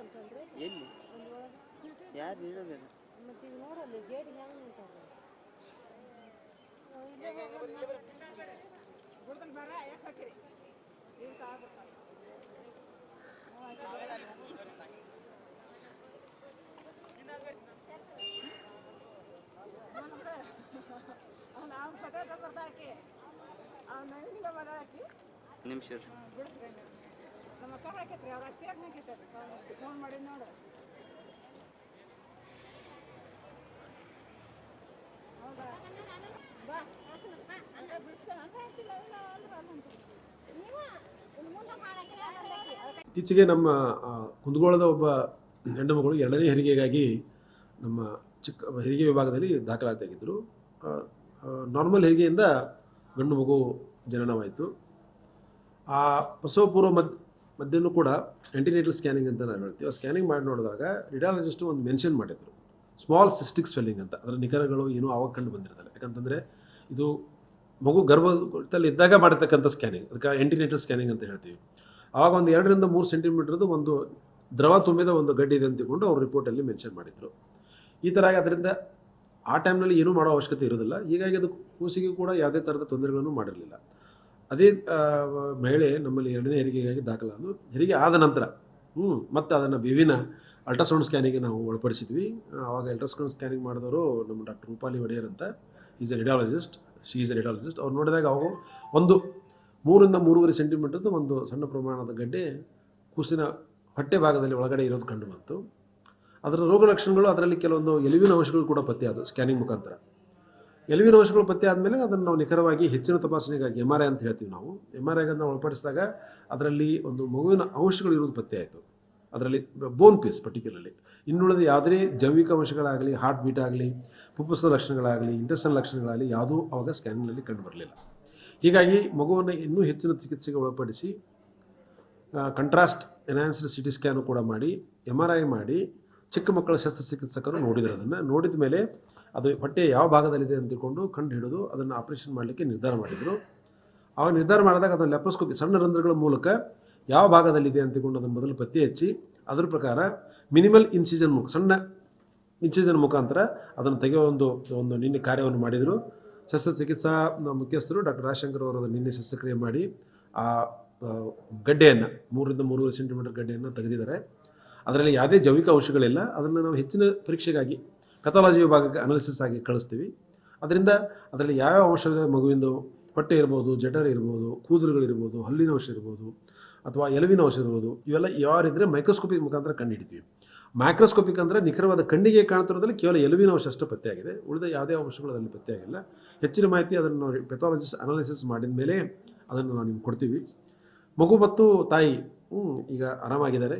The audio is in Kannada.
ಅಂತಂದ್ರೆ? ಎಲ್ಲಿ? ಯಾರು ನೀಡೋದಿಲ್ಲ ಮತ್ತೆ ಈಗ ನೋಡಲ್ಲ ಗೇಟ್ ಹೆಂಗ್ ನಿಂತಾವ ಇಲ್ಲೇ ಮುಂದೆ ರೀ ಇತ್ತೀಚೆಗೆ ನಮ್ಮ ಕುಂದಗೋಳದ ಒಬ್ಬ ಹೆಣ್ಣು ಮಗಳು ಎರಡನೇ ಹೆರಿಗೆಗಾಗಿ ನಮ್ಮ ಚಿಕ್ಕ, ಹೆರಿಗೆ ವಿಭಾಗದಲ್ಲಿ ದಾಖಲಾತಿಯಾಗಿದ್ದರು ನಾರ್ಮಲ್ ಹೆರಿಗೆಯಿಂದ ಗಂಡು ಮಗು ಜನನವಾಯಿತು. ಆ ಪ್ರಸವಪೂರ್ವ ಮದ್ ಮಧ್ಯನೂ ಕೂಡ ಆ್ಯಂಟಿನೇಟಲ್ ಸ್ಕ್ಯಾನಿಂಗ್ ಅಂತ ನಾವು ಹೇಳ್ತೀವಿ. ಆ ಸ್ಕ್ಯಾನಿಂಗ್ ಮಾಡಿ ನೋಡಿದಾಗ ರಿಡಾಲಜಿಸ್ಟು ಒಂದು ಮೆನ್ಷನ್ ಮಾಡಿದ್ರು. ಸ್ಮಾಲ್ ಸಿಸ್ಟಿಕ್ ಸ್ವೆಲ್ಲಿಂಗ್ ಅಂತ. ಅದರ ನಿಖರಗಳು ಏನೂ ಆವಾಗ ಕಂಡು ಬಂದಿರ್ತಾರೆ ಯಾಕಂತಂದರೆ ಇದು ಮಗು ಗರ್ಭದಲ್ಲಿ ಇದ್ದಾಗ ಮಾಡಿರ್ತಕ್ಕಂಥ ಸ್ಕ್ಯಾನಿಂಗ್ ಅದಕ್ಕೆ ಆ್ಯಂಟಿನೇಟಲ್ ಸ್ಕ್ಯಾನಿಂಗ್ ಅಂತ ಹೇಳ್ತೀವಿ. ಆವಾಗ ಒಂದು ಎರಡರಿಂದ ಮೂರು ಸೆಂಟಿಮೀಟ್ರದ್ದು ಒಂದು ದ್ರವ ತುಂಬಿದ ಒಂದು ಗಡ್ಡೆ ಇದೆ ಅಂತ ತಿಳ್ಕೊಂಡು ಅವ್ರು ರಿಪೋರ್ಟಲ್ಲಿ ಮೆನ್ಷನ್ ಮಾಡಿದರು. ಈ ಥರ ಅದರಿಂದ ಆ ಟೈಮ್ನಲ್ಲಿ ಏನೂ ಮಾಡೋ ಅವಶ್ಯಕತೆ ಇರೋದಿಲ್ಲ. ಹೀಗಾಗಿ ಅದು ಕೂಸಿಗೆ ಕೂಡ ಯಾವುದೇ ಥರದ ತೊಂದರೆಗಳನ್ನು ಮಾಡಿರಲಿಲ್ಲ. ಅದೇ ಮಹಿಳೆ ನಮ್ಮಲ್ಲಿ ಎರಡನೇ ಹೆರಿಗೆಗಾಗಿ ದಾಖಲಾದ ಹೆರಿಗೆ ಆದ ನಂತರ ಹ್ಞೂ ಮತ್ತು ಅದನ್ನು ವಿವಿನ ಅಲ್ಟ್ರಾಸೌಂಡ್ ಸ್ಕ್ಯಾನಿಗೆ ನಾವು ಒಳಪಡಿಸಿದ್ವಿ. ಆವಾಗ ಅಲ್ಟ್ರಾಸೌಂಡ್ ಸ್ಕ್ಯಾನಿಂಗ್ ಮಾಡಿದವರು ನಮ್ಮ ಡಾಕ್ಟರ್ ರೂಪಾಲಿ ಒಡೆಯರ್ ಅಂತ. Is a radiologist she is a radiologist ಅವ್ರು ನೋಡಿದಾಗ ಅವು ಒಂದು ಮೂರಿಂದ ಮೂರುವರೆ ಸೆಂಟಿಮೀಟರ್ದು ಒಂದು ಸಣ್ಣ ಪ್ರಮಾಣದ ಗಡ್ಡೆ ಕೂಸಿನ ಹೊಟ್ಟೆ ಭಾಗದಲ್ಲಿ ಒಳಗಡೆ ಇರೋದು ಕಂಡು ಬಂತು. ಅದರ ರೋಗ ಲಕ್ಷಣಗಳು ಅದರಲ್ಲಿ ಕೆಲವೊಂದು ಎಲುವಿನ ಅಂಶಗಳು ಕೂಡ ಪತ್ತೆ ಅದು ಸ್ಕ್ಯಾನಿಂಗ್ ಮುಖಾಂತರ. ಎಲುವಿನ ದೋಷಗಳು ಪತ್ತೆ ಆದಮೇಲೆ ಅದನ್ನು ನಾವು ನಿಖರವಾಗಿ ಹೆಚ್ಚಿನ ತಪಾಸಣೆಗಾಗಿ ಎಂ ಆರ್ ಐ ಅಂತ ಹೇಳ್ತೀವಿ ನಾವು. ಎಂ ಆರ್ ಐಗನ್ನು ಒಳಪಡಿಸಿದಾಗ ಅದರಲ್ಲಿ ಒಂದು ಮಗುವಿನ ಅಂಶಗಳು ಇರೋದು ಪತ್ತೆ ಆಯಿತು. ಅದರಲ್ಲಿ ಬೋನ್ ಪೀಸ್ ಪರ್ಟಿಕ್ಯುಲರ್ಲಿ ಇನ್ನುಳಿದ ಯಾವುದೇ ಜೈವಿಕ ಅಂಶಗಳಾಗಲಿ ಹಾರ್ಟ್ ಬೀಟ್ ಆಗಲಿ ಪುಪ್ಪಸದ ಲಕ್ಷಣಗಳಾಗಲಿ ಇಂಟೆಸ್ಟಲ್ ಲಕ್ಷಣಗಳಾಗಲಿ ಯಾವುದೂ ಅವಾಗ ಸ್ಕ್ಯಾನಿಂಗ್ನಲ್ಲಿ ಕಂಡು ಬರಲಿಲ್ಲ. ಹೀಗಾಗಿ ಮಗುವನ್ನು ಇನ್ನೂ ಹೆಚ್ಚಿನ ಚಿಕಿತ್ಸೆಗೆ ಒಳಪಡಿಸಿ contrast enhanced C T scan ಕೂಡ ಮಾಡಿ ಎಂ ಆರ್ ಐ ಮಾಡಿ ಚಿಕ್ಕ ಮಕ್ಕಳ ಶಸ್ತ್ರಚಿಕಿತ್ಸಕರು ನೋಡಿದರು ಅದನ್ನು. ನೋಡಿದ ಮೇಲೆ ಅದು ಹೊಟ್ಟೆ ಯಾವ ಭಾಗದಲ್ಲಿದೆ ಅಂತ ತಿಳ್ಕೊಂಡು ಕಂಡು ಹಿಡಿದು ಅದನ್ನು ಆಪರೇಷನ್ ಮಾಡಲಿಕ್ಕೆ ನಿರ್ಧಾರ ಮಾಡಿದರು. ಆವಾಗ ನಿರ್ಧಾರ ಮಾಡಿದಾಗ ಅದನ್ನು ಲೆಪ್ರೋಸ್ಕೋಪಿ ಸಣ್ಣ ರಂಧ್ರಗಳ ಮೂಲಕ ಯಾವ ಭಾಗದಲ್ಲಿದೆ ಅಂತ ತಿಳ್ಕೊಂಡು ಅದನ್ನು ಮೊದಲು ಪತ್ತೆ ಹಚ್ಚಿ ಅದರ ಪ್ರಕಾರ ಮಿನಿಮಲ್ ಇನ್ಸಿಜನ್ ಮುಖ ಸಣ್ಣ ಇನ್ಸಿಜನ್ ಮುಖಾಂತರ ಅದನ್ನು ತೆಗೆಯೋ ಒಂದು ಒಂದು ನಿನ್ನೆ ಕಾರ್ಯವನ್ನು ಮಾಡಿದರು. ಶಸ್ತ್ರಚಿಕಿತ್ಸಾ ಮುಖ್ಯಸ್ಥರು ಡಾಕ್ಟರ್ ರಾಜಶಂಕರ್ ಅವರು ನಿನ್ನೆ ಶಸ್ತ್ರಕ್ರಿಯೆ ಮಾಡಿ ಆ ಆ, ಗಡ್ಡೆಯನ್ನು ಮೂರರಿಂದ ಮೂರುವರೆ ಸೆಂಟಿಮೀಟರ್ ಗಡ್ಡೆಯನ್ನು ತೆಗೆದಿದ್ದಾರೆ. ಅದರಲ್ಲಿ ಯಾವುದೇ ಜೈವಿಕ ಅಂಶಗಳಿಲ್ಲ. ಅದನ್ನು ನಾವು ಹೆಚ್ಚಿನ ಪರೀಕ್ಷೆಗಾಗಿ ಪೆಥಾಲಜಿ ವಿಭಾಗಕ್ಕೆ ಅನಾಲಿಸಿಸ್ ಆಗಿ ಕಳಿಸ್ತೀವಿ. ಅದರಿಂದ ಅದರಲ್ಲಿ ಯಾವ್ಯಾವ ಅಂಶದ ಮಗುವಿಂದು ಹೊಟ್ಟೆ ಇರ್ಬೋದು, ಜಠರ ಇರ್ಬೋದು ಕೂದಲುಗಳಿರ್ಬೋದು ಹಲ್ಲಿನ ಅಂಶ ಇರ್ಬೋದು ಅಥವಾ ಎಲುವಿನ ಅಂಶ ಇರ್ಬೋದು, ಇವೆಲ್ಲ ಯಾರಿದ್ರೆ ಮೈಕ್ರೋಸ್ಕೋಪಿಕ್ ಮುಖಾಂತರ ಕಂಡುಹಿಡಿತೀವಿ. ಮೈಕ್ರೋಸ್ಕೋಪಿಕ್ ಅಂದರೆ ನಿಖರವಾದ ಕಣ್ಣಿಗೆ ಕಾಣ್ತಿರೋದ್ರಲ್ಲಿ ಕೇವಲ ಎಲುವಿನ ಅಂಶ ಅಷ್ಟು ಪತ್ತೆಯಾಗಿದೆ. ಉಳಿದ ಯಾವುದೇ ಅಂಶಗಳು ಅದರಲ್ಲಿ ಪತ್ತೆಯಾಗಿಲ್ಲ. ಹೆಚ್ಚಿನ ಮಾಹಿತಿ ಅದನ್ನು ನಾವು ಪೆಥಾಲಜಿಸ್ಟ್ ಅನಾಲಿಸಿಸ್ ಮಾಡಿದ ಮೇಲೆ ಅದನ್ನು ನಾವು ನಿಮ್ಗೆ ಕೊಡ್ತೀವಿ. ಮಗು ಮತ್ತು ತಾಯಿ ಈಗ ಆರಾಮಾಗಿದ್ದಾರೆ.